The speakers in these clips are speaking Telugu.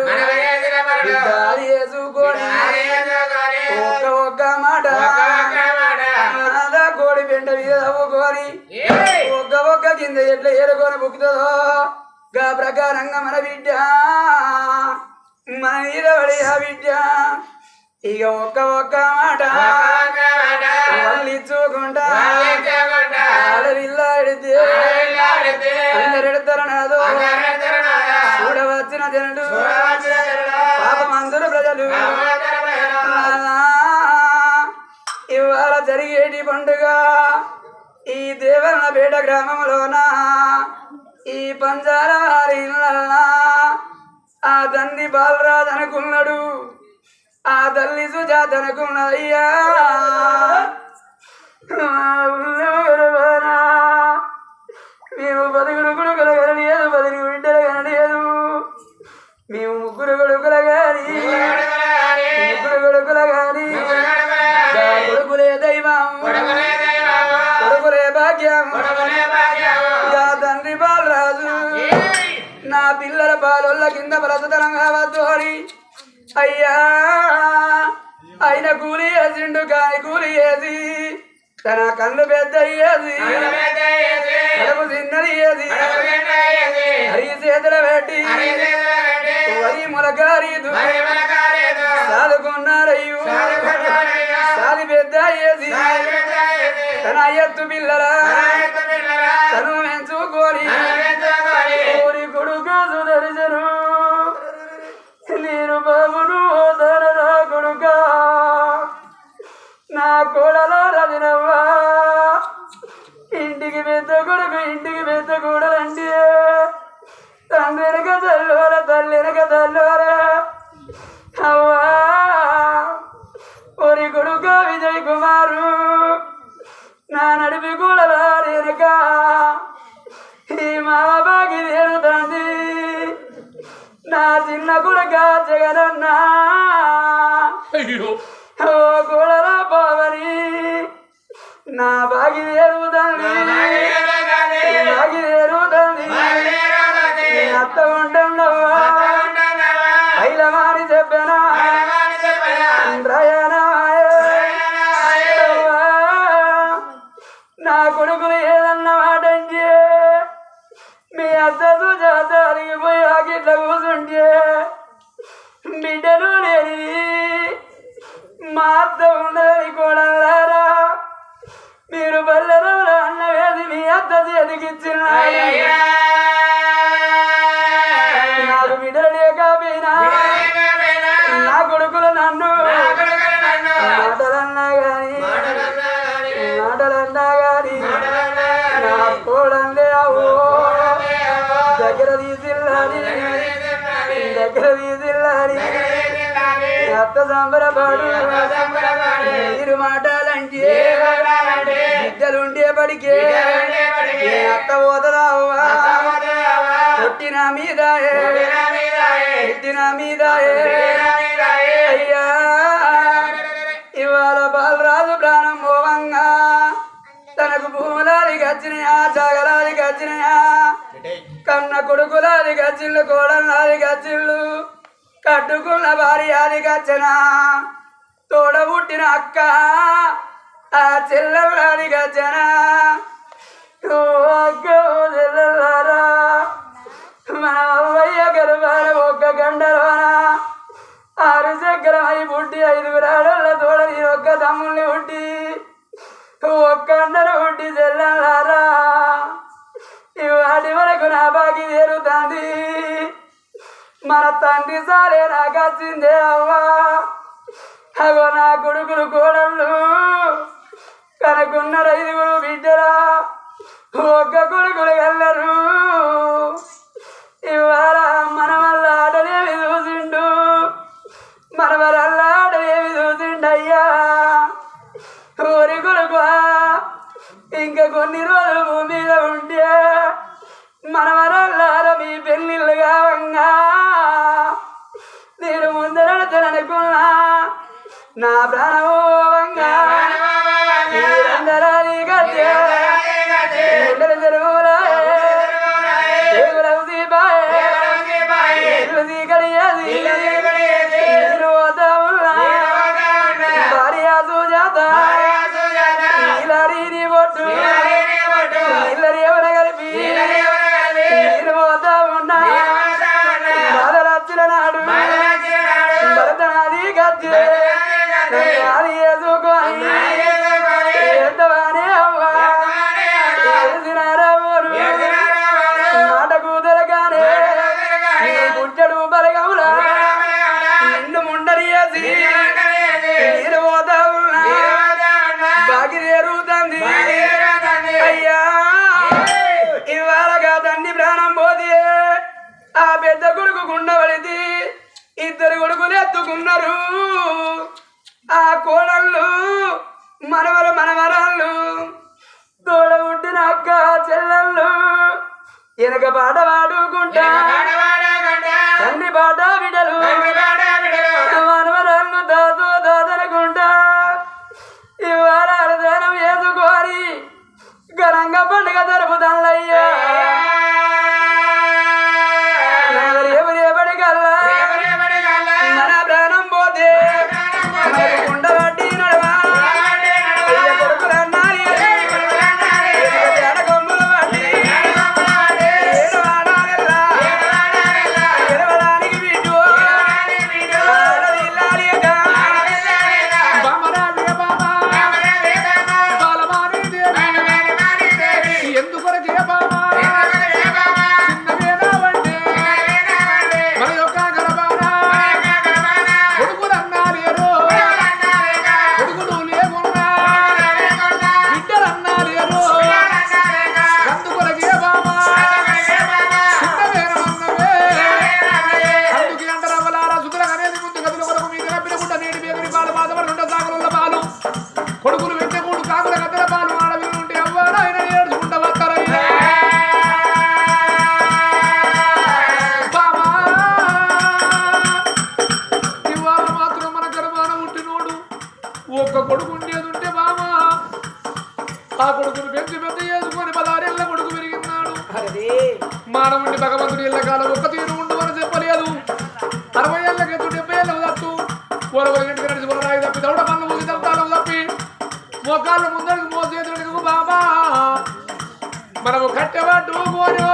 మరణాలు దారి వేసుకొని ఒక్క ఒక్క మాట. కోడి పెండవి మీద చదువుకొని ఒక్క ఒక్క కింద ఎట్లా ఏడుకొని బుక్కుతుందో గా ప్రకారంగా మన బిడ్డ. మన నీలబడి ఆ బిడ్డ. ఇక ఒక్క ఒక్క మాట. వాళ్ళిచ్చుకుంటా ఆడవిల్లాడితే అందరెడతారనాదో వచ్చిన జనుడు పాపం ప్రజలు. ఇవాళ జరిగేటి పండుగ. ఈ దేవరపేట గ్రామంలోన ఈ పంజారాల ఆ తండ్రి బాలరాజ్ అనుకున్నాడు. ఆ తల్లి సుజాత అనుకున్నదయ్యా కళ్ళు పెద్ద అయ్యేది కడుపు చిన్నది హరి చేతుల పెట్టి వరి మొలకారీదు. సాదుకున్నారయ్యు సాది పెద్ద అయ్యేది తన అయ్యత్తు పిల్లరా తను మెంచుకోరి ఊరి కొడుకు సుదర్శను. నేను బాబును కొడుక. నా కోడలో రజనవ్వా. మా అత్త ఉన్నది కోడలారా మీరు బల్లెలో అన్న మీ అత్త చేతికిచ్చిన్నాయ్యా సంబరపడు మీరు మాటాలంటే బిడ్డలుంటే పడికే. ఏ అత్త పోతరావా పుట్టిన మీద పుట్టిన మీద అయ్యా ఇవాళ బాలరాజు ప్రాణం పోవంగా. తనకు భూములాది గచ్చినయా జగలాది గచ్చినయా కన్న కొడుకులాది గచ్చిళ్ళు కోడలాది గచ్చిళ్ళు కట్టుకున్న భార్య అది గచ్చన? తోడ అక్క ఆ చెల్లెలాది గచ్చన? ఓ అక్క ఓ చెల్లెలారా? మన అవ్వయ్య గర్భాన ఒక్క గంటలోన? ఆరు చక్రమై పుట్టి ఐదుగురు ఆడళ్ళ తోడని ఒక్క తమ్ముల్ని పుట్టి ఒక్కందరు పుట్టి చెల్లెలారా? ఇవాటి వరకు నా బాకి తీరుతుంది. మన తండ్రి సారే నాకు వచ్చిందే అవ్వా. అగో నా కొడుకులు కోడళ్ళు. కనుకున్న ఐదుగురు బిడ్డరా ఒక్క కొడుకులు వెళ్ళరు ఇవాళ మన వల్ల ఆటలేవి చూసిండు. మన వల్ల ఆటలేవి చూసిండయ్యా. ఊరి కొడుకు ఇంకా కొన్ని రోజులు భూమి మీద ఉంటే మన వరల్లార మీ పెళ్ళిళ్ళుగా ఎత్తుకున్నారు ఆ కోడళ్ళు మనవల మనవరాళ్ళు తోడ పుట్టిన అక్క చెల్లెళ్ళు వెనక పాట పాడుకుంటా. తండ్రి పాట బిడలు మానవుడి భగవంతుడి ఇళ్ళ కాలం ఒక్క తీరు ఉండు చెప్పలేదు. అరవై ఏళ్ళ ఎత్తు డెబ్బై ఏళ్ళకు తత్తు ఓరవరి ఇంటికి నడిచి పొలరాయి తప్పి దౌడ పనులు ఊసి దంతాలు తప్పి. మోకాళ్ళు ముందరికి మోసేతుడికి బాబా. మనము కట్టెబట్టు కోరు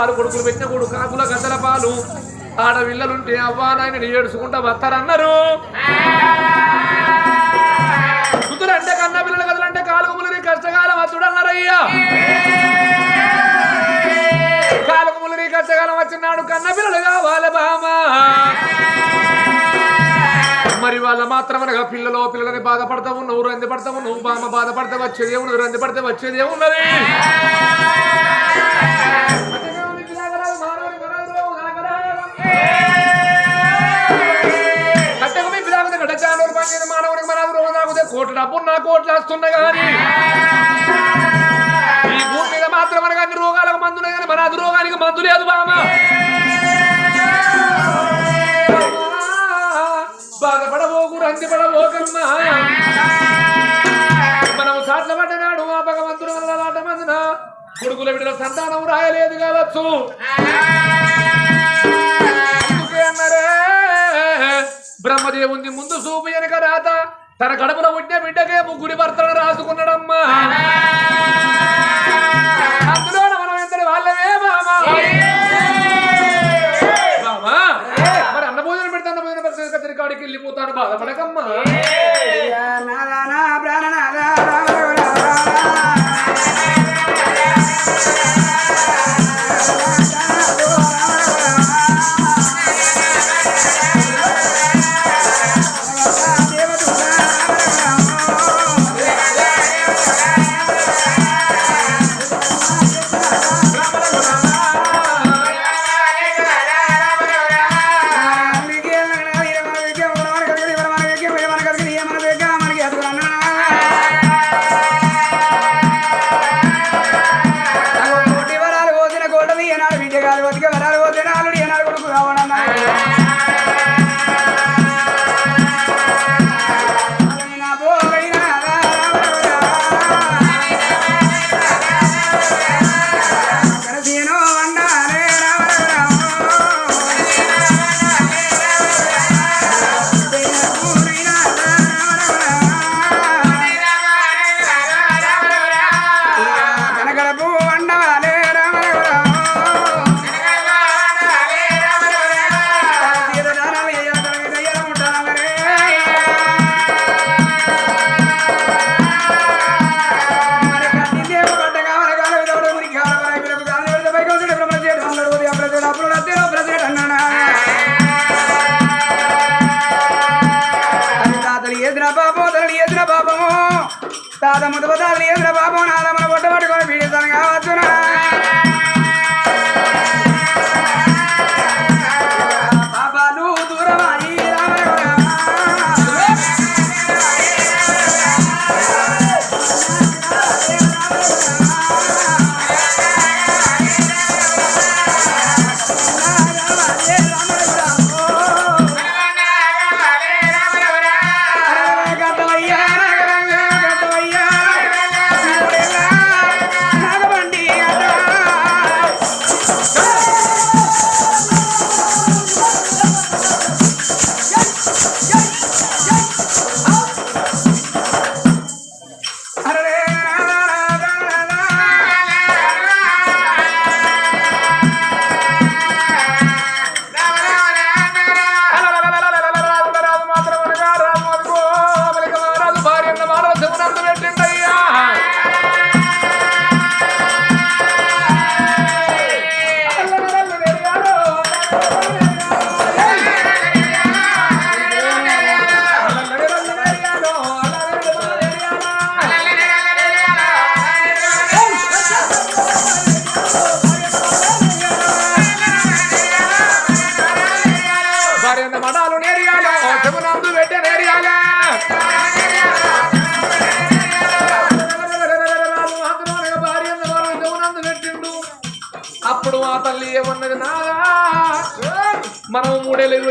ఆరు కొడుకులు పెట్టిన కొడు కాకుల గద్దల పాలు. ఆడవిల్లలుంటే అవ్వా నాయన ఏడుచుకుంటా వస్తారన్నారు. కుదురంటే కన్న పిల్లలు కదలంటే కాలుగుములని కష్టకాలం వచ్చుడన్నారయ్యా. కాలుగుములని కష్టకాలం వచ్చినాడు కన్న పిల్లలు కావాలి బామా. మరి వాళ్ళ మాత్రమనగా పిల్లలో పిల్లలని బాధపడతా ఉన్నావు రంది పడతా ఉన్నావు. బామ బాధపడితే వచ్చేది ఉన్నది రంది పడితే వచ్చేది ఉన్నది కోట్ల డబ్బు నా కోట్లు వస్తున్నా కానీ ఈ భూమి మీద మాత్రం మనకు అన్ని రోగాలకు మందున్నాయి కానీ మన అది రోగానికి మందు లేదు బామ్మ బాధపడబోకు రంది పడబోకమ్మా మనం సాట్ల పడ్డనాడు ఆ భగవంతుడు వల్ల లాట మందున? కొడుకుల బిడ్డల సంతానం రాయలేదు కావచ్చు. బ్రహ్మదేవుని ముందు చూపు వెనక రాత. తన కడుపులో పుట్టిన బిడ్డకే ముగ్గురి భర్తలను రాసుకున్నాడమ్మా. అందులో మనం ఇద్దరు వాళ్ళమే బామా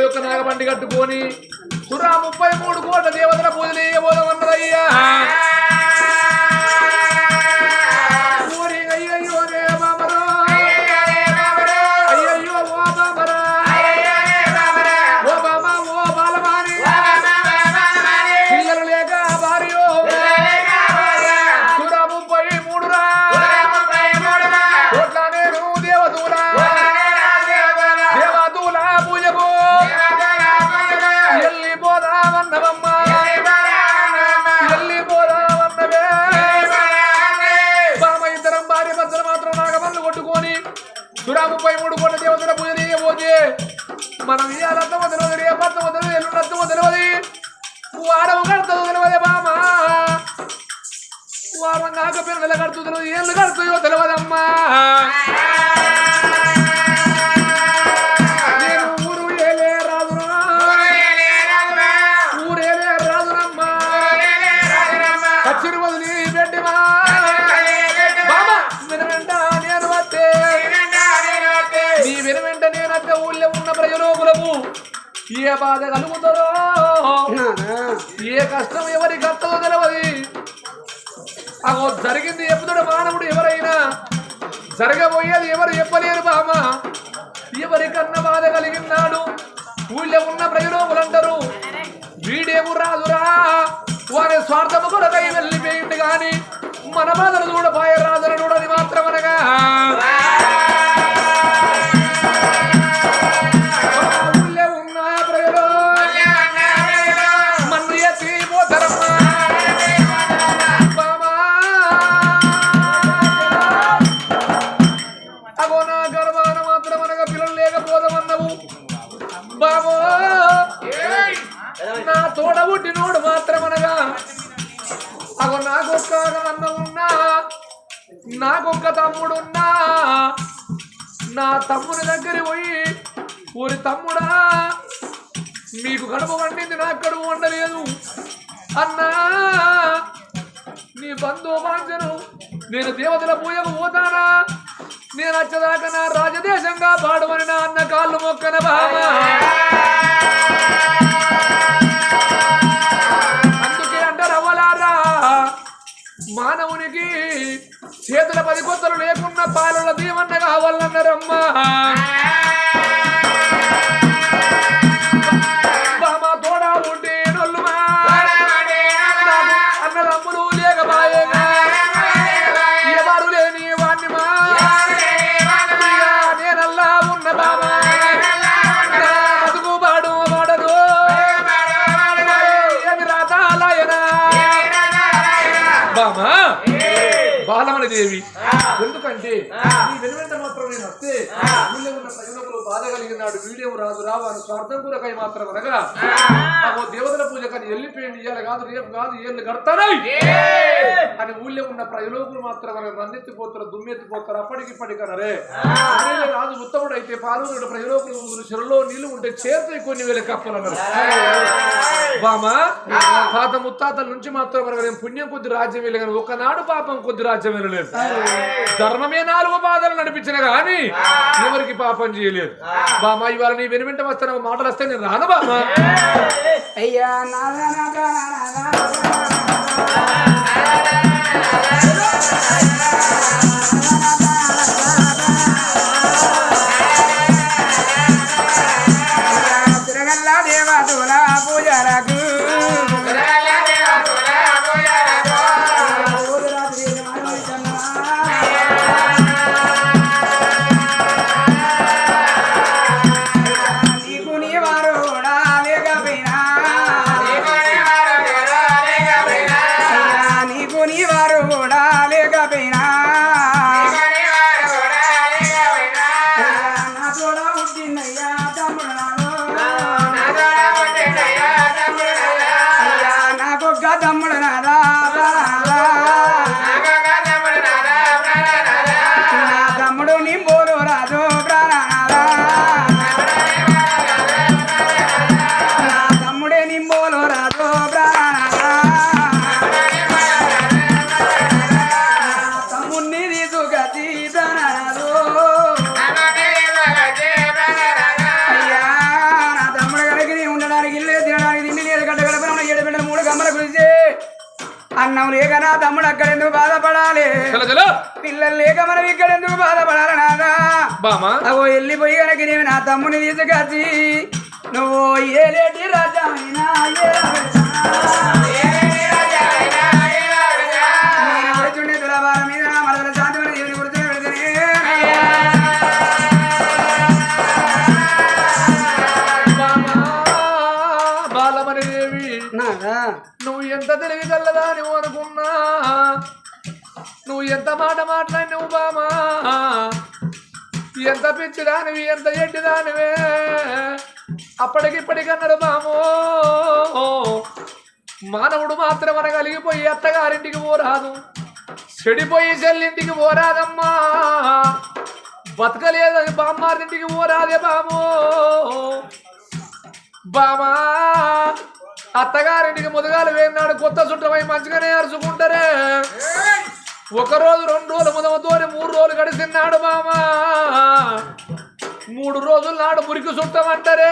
యొక్క నాగబండి కట్టుకొని సురా ముప్పై మూడు కోట్ల దేవత బాధ కలుగుతుందో? ఏ కష్టం ఎవరి కష్టమో తెలియదు అగో జరిగింది ఎప్పుడుడు మానవుడు ఎవరైనా? జరగబోయేది ఎవరు చెప్పలేరు బామ ఎవరికన్నా బాధ కలిగినాడు ఊళ్ళో ఉన్న ప్రజలోకులంటారు వీడేము రాదురా? వారి స్వార్థము కొరకై వెళ్ళిపోయింది గాని మన బాధలు చూడబోయే రాజులు చూడని మాత్రమనగా నాకొక్క తమ్ముడున్నా నా తమ్ముని దగ్గర పోయి ఊరి తమ్ముడా మీకు కడుపు వండింది నా కడుపు వండలేదు అన్నా నీ బంధువు బాంచను నేను దేవతల పూజకు పోతానా? నేను వచ్చేదాకా నా రాజదేశంగా పాడమని నా అన్న కాళ్ళు మొక్కన బాబా అందుకే అంటారు అవ్వలారా మానవునికి చేతుల పది కొత్తలు లేకున్నా పాలల దీవన్న కావాలన్నారమ్మా. బాలమణి దేవి ఎందుకంటే నీ వెనువెంట మాత్రం నేను వస్తే కలిగినాడు. వీడియో రాదు రావు అని స్వార్థం కూరకాయ మాత్రం అనగా నాకు దేవతల పూజ కానీ వెళ్ళిపోయింది ఇవాళ కాదు రేపు కాదు ఏళ్ళు కడతానై అని ఊళ్ళో ఉన్న ప్రజలోకులు మాత్రం మనకు రన్నెత్తిపోతారు దుమ్మెత్తిపోతారు అప్పటికి ఇప్పటికనరే అదే రాజు ఉత్తముడు అయితే పాల్గొన్న ప్రజలోకులు చెరులో నీళ్ళు ఉంటే చేరుతాయి కొన్ని వేల కప్పలన్నారు బామా తాత ముత్తాతల నుంచి మాత్రం నేను పుణ్యం కొద్ది రాజ్యం వెళ్ళగాను ఒకనాడు పాపం కొద్ది రాజ్యం వెళ్ళలేదు. ధర్మమే నాలుగు బాధలు నడిపించిన గాని ఎవరికి పాపం చేయలేదు. బామా ఇవాళ నీ వెనువెంట వస్తాను మాటలు వస్తే నేను రాను బామా అయ్యా నాదా. చూసే అన్నం లేక నా తమ్ముడు అక్కడ ఎందుకు బాధపడాలి? పిల్లలు లేక మనం ఇక్కడ ఎందుకు బాధపడాలి నాదా అవో వెళ్ళిపోయి కనుక నేను నా తమ్ముని తీసుకొచ్చి నువ్వు ఏలేటి రాజా ఎంత మాట మాట్లాడినవు బామా ఎంత పిచ్చిదానివి ఎంత ఎడ్డిదానివే అప్పటికిప్పటికన్నాడు బామో మానవుడు మాత్రం అనగలిగిపోయి అత్తగారింటికి పోరాదు. చెడిపోయి చెల్లింటికి పోరాదమ్మా. బతకలేదని బామ్మారింటికి పోరాదే బామో. బామా అత్తగారింటికి ముదగాలు వేనాడు కొత్త చుట్టమై మంచిగానే అరుచుకుంటారే. ఒక రోజు రెండు రోజులు ముదమతోనే మూడు రోజులు గడిచినాడు మామా. మూడు రోజుల నాడు మురికి చుట్టమంటారే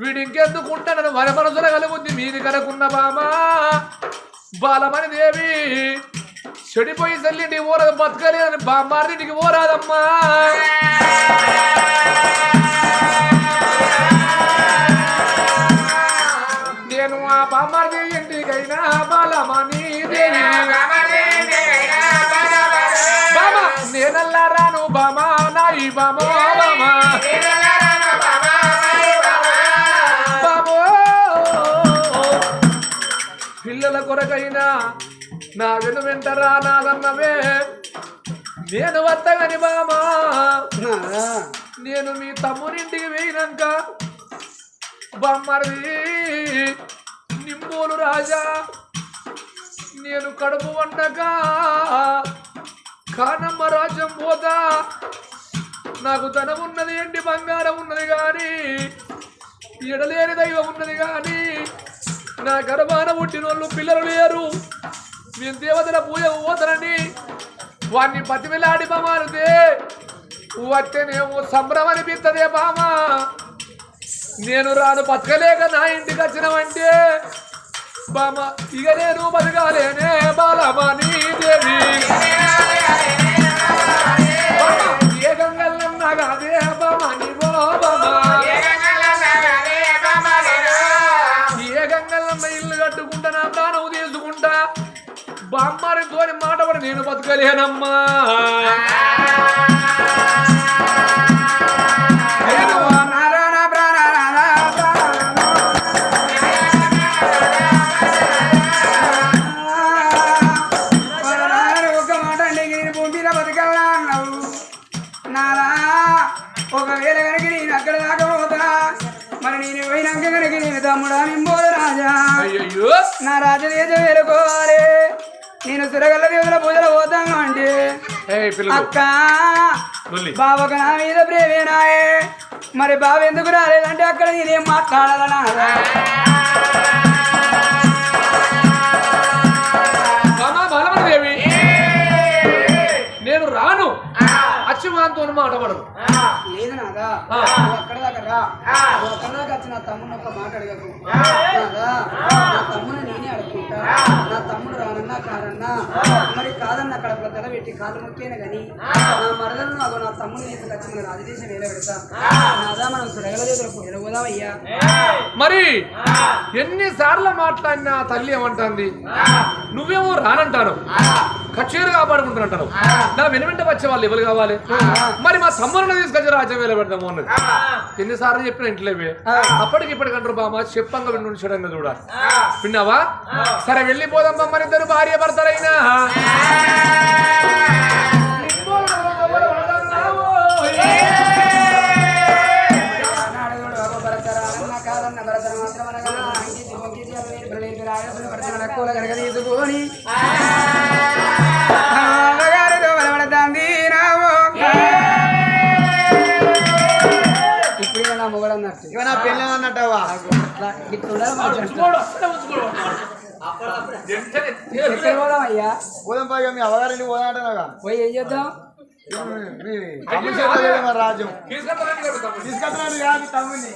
వీడు ఇంకెందుకు ఉంటానని వర మనసులో కలుగుద్ది. మీది కనుకున్న బామా బాలమణి దేవి. చెడిపోయి తల్లింటికి పోరాదు బతకలేదని బామ్మారింటికి పోరాదమ్మా నేను ఆ బామ్మారి ఇంటికైనా బాలమణి దేవి. బామా రాను బామా నాయి బామో బామా. బామో పిల్లల కొరకైనా నా వెను వెంటరా నాదన్నవే. నేను వద్దగని బామా. నేను మీ తమ్మునింటికి వేయినాక బొమ్మరిది నింబోలు రాజా. నేను కడుపు వండగా కానమ్మ రాజ్యం పోతా. నాకు ధనం ఉన్నది ఏంటి బంగారం ఉన్నది కానీ ఎడలేని దైవం ఉన్నది కానీ నా గర్భాన పుట్టినోళ్ళు పిల్లలు లేరు. నేను దేవతల పూజ పోతానని వాడిని బతిమిలాడి బమారుదే వస్తేనేమో సంబరం అనిపిస్తుందే బామ. నేను రాను బతకలేక నా ఇంటికి వచ్చినవంటే బామ ఇక నేను బతకాలేనే బాలమణి దేవి. బామ్మారి తోని మాట పడి నేను బతకలేనమ్మా. అక్క. బావకు నా మీద ప్రేమేనాయే మరి బావ ఎందుకు రాలేదంటే అక్కడ నేనేం మాట్లాడాలా నాదా బామా బాలమణి దేవి. నేను రాను. అచ్చిమాంతో మాట పడను లేదు నాదా. అక్కడ దాకా రా. అక్కడ దాకా వచ్చి నా తమ్ముడు ఒక మాట కాదన్నా. మరి కాదన్న అక్కడ తల పెట్టి కాలు మొక్కేను గాని నా మరదలు నాకు నా తమ్ముడు తీసుకొచ్చి మన రాజదేశం వేరే పెడతా? నాదా మనం సురగల దగ్గర పూజలు పోదామయ్యా మరి ఎన్నిసార్లు మాట్లాడినా తల్లి ఏమంటుంది? నువ్వేమో రానంటాను. కచేరు కాపాడుకుంటానంటాను నా వెనువెంట వచ్చే వాళ్ళు ఎవరు కావాలి? మరి మా తమ్ముడిని తీసుకొచ్చి రాజ్యం పెడదాము అన్నది. ఎన్నిసార్లు చెప్పిన ఇంట్లోవే అప్పటికి ఇప్పటికంటారు బామ్మ చెప్పంగా విండు చూడంగా చూడాలి విన్నావా? సరే వెళ్ళిపోదాం మన ఇద్దరు భార్య భర్తలైనా ఇప్పుడు నా మొగడన్నట్టు ఇవ నా పెళ్ళి అన్నట్టవా. ఎక్కడ పోదాం అయ్యా? పోదాం మీ అవగారిని పోదా అంటున్నాగా పోయి ఏం చేద్దాం? రాజ్యం కాదు తమ్ముడిని.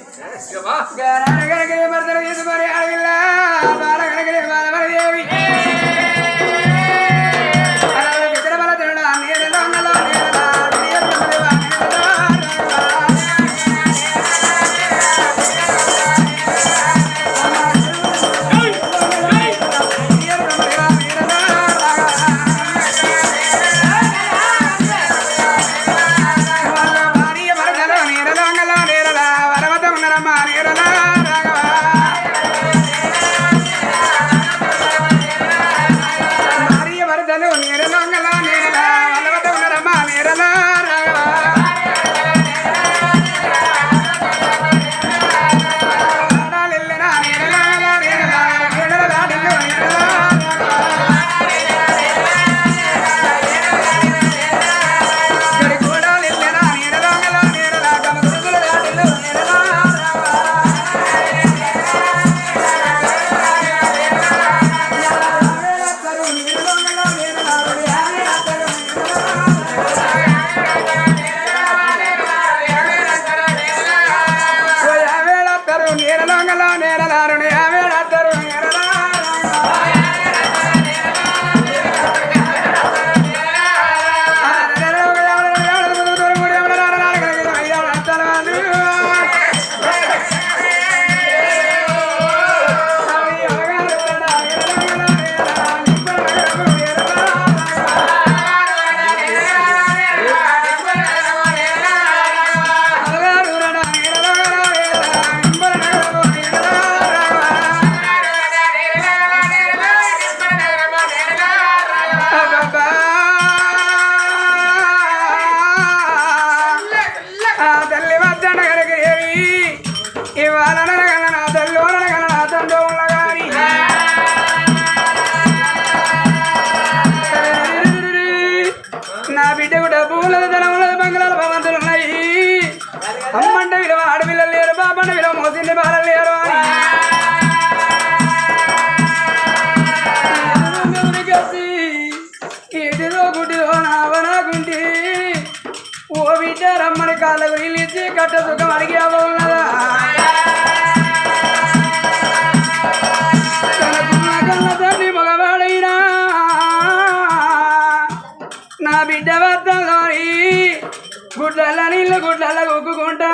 గుడ్లల్ల నీళ్ళ గుడ్లల్ల ఒక్కుకుంటా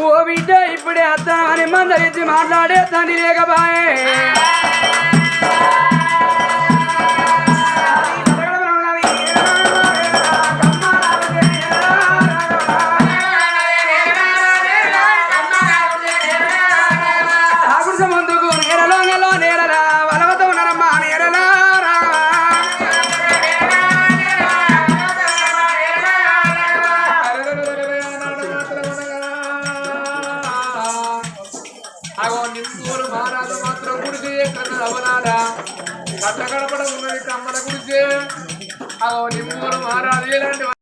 ఓ బిడ్డ ఇప్పుడే అత్త అని మందరించి మాట్లాడే తండ్రి లేకపాయే.